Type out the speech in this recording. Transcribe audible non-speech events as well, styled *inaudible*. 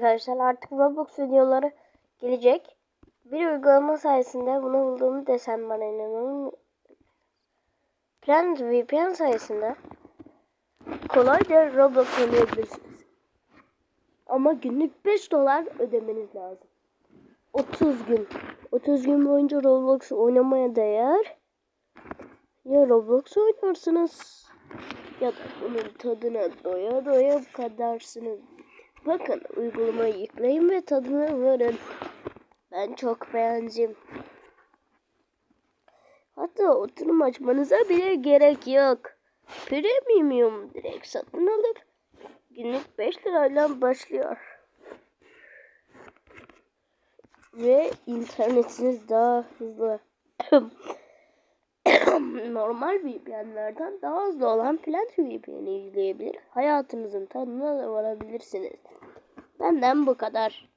Arkadaşlar artık Roblox videoları gelecek. Bir uygulama sayesinde bunu bulduğumu desem bana inanın. Planet VPN sayesinde kolayca Roblox oynayabilirsiniz. Ama günlük 5 dolar ödemeniz lazım. 30 gün. 30 gün boyunca Roblox oynamaya değer. Ya Roblox oynarsınız ya da bunun tadına doya doya kadarsınız. Bakın uygulamayı yükleyin ve tadına varın. Ben çok beğendim. Hatta oturum açmanıza bile gerek yok. Premium direkt satın alıp günlük 5 lirayla başlıyor. Ve internetiniz daha hızlı. *clears throat* Normal VPN'lerden daha hızlı olan Plant VPN'i izleyebilir. Hayatınızın tadına da varabilirsiniz. Benden bu kadar.